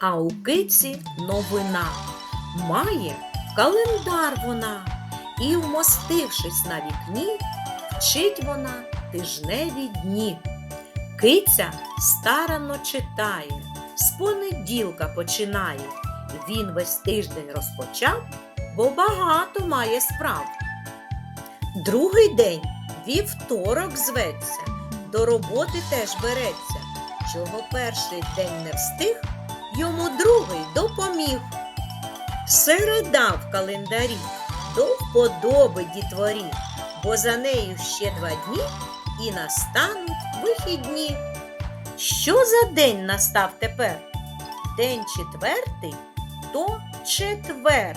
А у киці новина має календар вона, і, вмостившись на вікні, вчить вона тижневі дні. Киця старанно читає, з понеділка починає. Він весь тиждень розпочав, бо багато має справ. Другий день вівторок зветься, до роботи теж береться. Чого перший день не встиг, йому другий допоміг. Середа в календарі до вподоби дітворі, бо за нею ще два дні і настануть вихідні. Що за день настав тепер? День четвертий то четвер.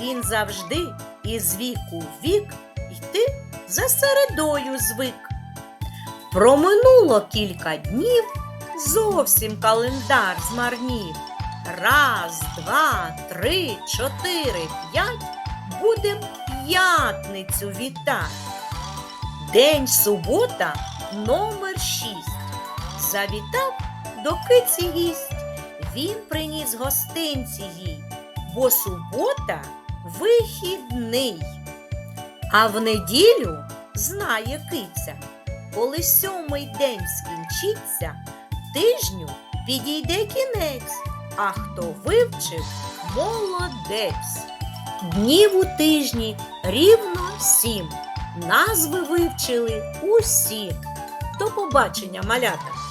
Він завжди із віку в вік йти за середою звик. Проминуло кілька днів, зовсім календар змарнів. Раз, два, три, чотири, п'ять будем п'ятницю вітати. День субота номер шість. Завітав до киці гість. Він приніс гостинці їй, бо субота вихідний. А в неділю знає киця, коли сьомий день скінчиться, тижню підійде кінець, а хто вивчив молодець. Днів у тижні рівно сім. Назви вивчили усі. До побачення, малята!